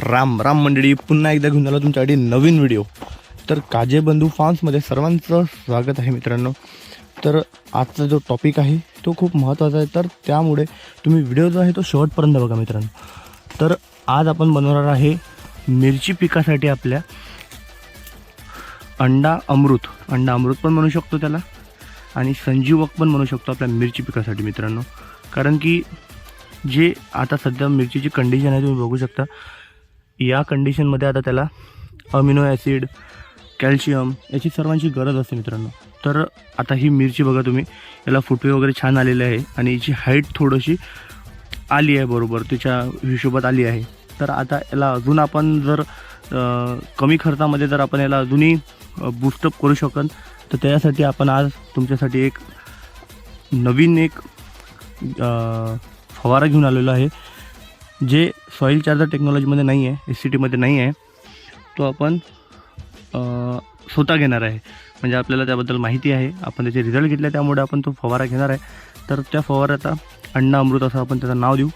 राम राम मंडळी पुन्हा एकदा घेऊन आलो तुमच्यासाठी नवीन व्हिडिओ तर काजे बंधू फार्म्समध्ये सर्वांचं स्वागत आहे मित्रांनो. तर आजचा जो टॉपिक आहे तो खूप महत्त्वाचा आहे. तर त्यामुळे तुम्ही व्हिडिओ जो आहे तो शेवटपर्यंत बघा मित्रांनो. तर आज आपण बनवणार आहे मिरची पिकासाठी आपल्या अंडा अमृत. अंडा अमृत पण म्हणू शकतो त्याला. आणि संजीवक पण म्हणू शकतो आपल्या मिरची पिकासाठी मित्रांनो. कारण की जे आता सध्या मिरचीची कंडिशन आहे तुम्ही बघू शकता. या कंडिशनमध्ये आता त्याला अमिनो ॲसिड कॅल्शियम याची सर्वांची गरज असते मित्रांनो. तर आता ही मिरची बघा तुम्ही याला फुटवे वगैरे छान आलेले आहे आणि याची हाईट थोडीशी आली आहे बरोबर तिच्या हिशोबात आली आहे. तर आता याला अजून आपण जर कमी खर्चामध्ये जर आपण याला अजूनही बूस्टअप करू शकन तर त्यासाठी आपण आज तुमच्यासाठी एक नवीन एक फवारा घेऊन आलेलो आहे. जे सॉईल चार्जर टेक्नॉलॉजीमध्ये नाही आहे एस सी टीमध्ये नाही आहे तो आपण स्वतः घेणार आहे. म्हणजे आपल्याला त्याबद्दल माहिती आहे. आपण त्याचे रिझल्ट घेतले त्यामुळे आपण तो फवारा घेणार आहे. तर त्या फवाऱ्याचा अण्णा अमृत असं आपण त्याचं नाव देऊ.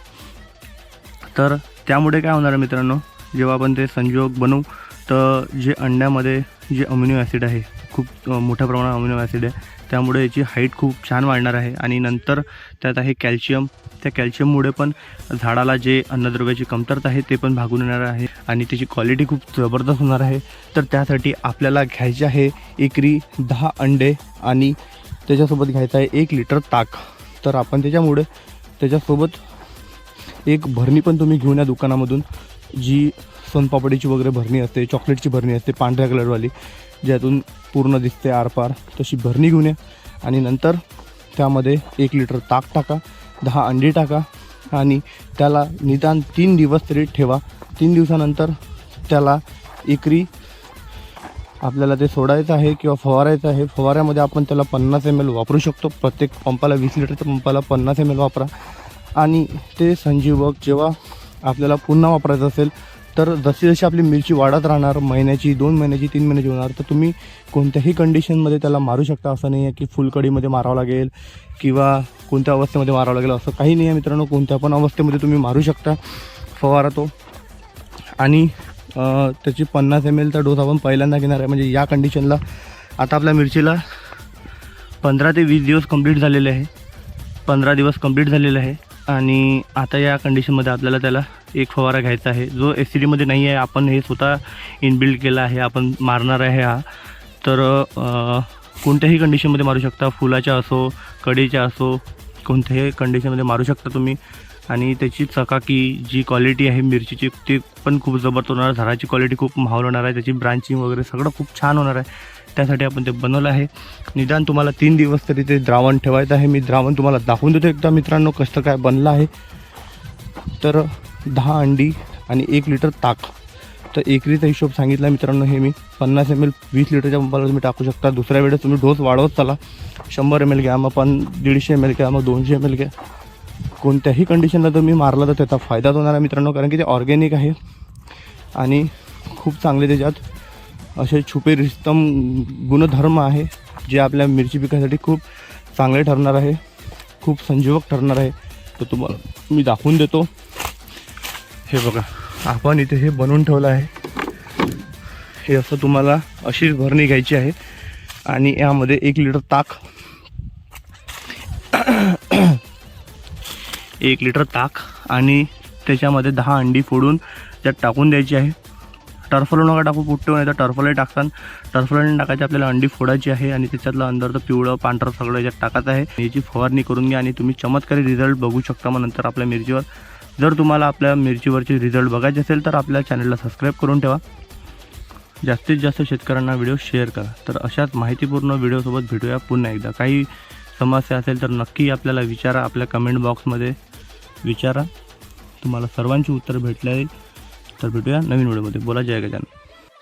तर त्यामुळे काय होणार आहे मित्रांनो जेव्हा आपण ते संजोग बनवू तर जे अंड्यामध्ये जे अम्युनो ॲसिड आहे खूप मोठ्या प्रमाणात अम्युनो ॲसिड आहे त्यामुळे याची हाईट खूप छान वाढणार आहे. आणि नंतर त्यात आहे कॅल्शियम त्या कॅल्शियममुळे पण झाडाला जे अन्नद्रव्याची कमतरता आहे ते पण भागून येणार आहे. आणि त्याची क्वालिटी खूप जबरदस्त होणार आहे. तर त्यासाठी आपल्याला घ्यायचे आहे एकरी दहा अंडे आणि त्याच्यासोबत घ्यायचं आहे एक लिटर ताक. तर आपण त्याच्यामुळे त्याच्यासोबत एक भरणी पण तुम्ही घेऊन या दुकानामधून जी सोनपापडीची वगैरे भरणी असते चॉकलेटची भरणी असते पांढऱ्या कलरवाली ज्यातून पूर्ण दिसते आरपार तशी भरणी घेऊन या. आणि नंतर त्यामध्ये एक लिटर ताक टाका दहा अंडी टाका आणि त्याला निदान तीन दिवस तरी ठेवा. तीन दिवसानंतर त्याला एकरी आपल्याला ते सोडायचं आहे किंवा फवारायचं आहे. फवाऱ्यामध्ये आपण त्याला पन्नास एम एल वापरू शकतो. प्रत्येक पंपाला वीस लिटरच्या पंपाला पन्नास एम एल वापरा. आणि ते संजीवक जेव्हा आपल्याला पुन्हा वापरायचं असेल तर जशी जशी आपली मिरची वाढत राहणार महिन्याची दोन महिन्याची तीन महिन्याची होणार तर तुम्ही कोणत्याही कंडिशनमध्ये त्याला मारू शकता. असं नाही आहे की फुलकडीमध्ये मारावं लागेल किंवा कोणत्या अवस्थेमध्ये मारावं लागेल असं काही नाही आहे मित्रांनो. कोणत्या पण अवस्थेमध्ये तुम्ही मारू शकता. फवारा तो. आणि त्याची पन्नास एम एलचा डोस आपण पहिल्यांदा घेणार आहे. म्हणजे या कंडिशनला आता आपल्या मिरचीला पंधरा ते वीस दिवस कंप्लीट झालेले आहे. पंधरा दिवस कंप्लीट झालेले आहे. आणि आता या कंडिशनमध्ये आपल्याला त्याला एक फवारा घ्यायचा आहे. जो एस सी डीमध्ये नाही आहे आपण हे स्वतः इनबिल्ड केला आहे आपण मारणार आहे हा. तर कोणत्याही कंडिशनमध्ये मारू शकता. फुलाच्या असो कढीच्या असो कोणत्याही कंडिशनमध्ये मारू शकता तुम्ही. आणि त्याची चकाकी जी क्वालिटी आहे मिरचीची ती पण खूप जबरदस्त होणार. झाडाची क्वालिटी खूप माहोल होणार आहे. त्याची ब्रांचिंग वगैरे सगळं खूप छान होणार आहे. त्यासाठी आपण ते बनवलं आहे. निदान तुम्हाला तीन दिवस तरी ते द्रावण ठेवायचं आहे. मी द्रावण तुम्हाला दाखवून देतो एकदा मित्रांनो कसं काय बनलं आहे. तर दहा अंडी आणि एक लिटर ताक. तर एकरीचा हिशोब सांगितला मित्रांनो हे मी. पन्नास एम एल वीस लिटरच्या पंपाला तुम्ही टाकू शकता. दुसऱ्या वेळेस तुम्ही डोस वाढवत चला. शंभर एम एल घ्या मग पण दीडशे एम एल घ्या मग दोनशे एम एल घ्या. कोणत्याही कंडिशनला तुम्ही मारला तर त्याचा फायदाच होणार आहे मित्रांनो कारण की ते ऑर्गॅनिक आहे. आणि खूप चांगले त्याच्यात असे छुपे रिस्तम गुणधर्म आहे जे आपल्या मिरची पिकासाठी खूप चांगले ठरणार आहे खूप संजीवक ठरणार आहे. तर तुम्हाला मी दाखवून देतो. हे बघा आपण इथे हे बनवून ठेवलं आहे. हे असं तुम्हाला अशीच भरणी घ्यायची आहे आणि यामध्ये एक लिटर ताक एक लिटर ताक आणि त्याच्यामध्ये दहा अंडी फोडून त्यात टाकून द्यायची आहे. टर्फलो नका टाकू पुट्टे नाही तर टर्फलही टाकसान टर्फलने टाकायची आपल्याला अंडी फोडायची आहे आणि त्याच्यातलं अंदरचं पिवळं पांढरं सगळं याच्यात टाकायचं आहे. याची फवारणी करून घ्या आणि तुम्ही चमत्कारी रिझल्ट बघू शकता मग नंतर आपल्या मिरचीवर. जर तुम्हाला आपल्या मिरचीवरचे रिझल्ट बघायचे असेल तर आपल्या चॅनलला सबस्क्राईब करून ठेवा. जास्तीत जास्त शेतकऱ्यांना व्हिडिओ शेअर करा. तर अशाच माहितीपूर्ण व्हिडिओसोबत भेटूया पुन्हा एकदा. काही समस्या असेल तर नक्की आपल्याला विचारा. आपल्या कमेंट बॉक्समध्ये विचारा. तुम्हाला सर्वांची उत्तर भेटले तर भेटूया नवीन व्हिडिओमध्ये. बोला जय गजान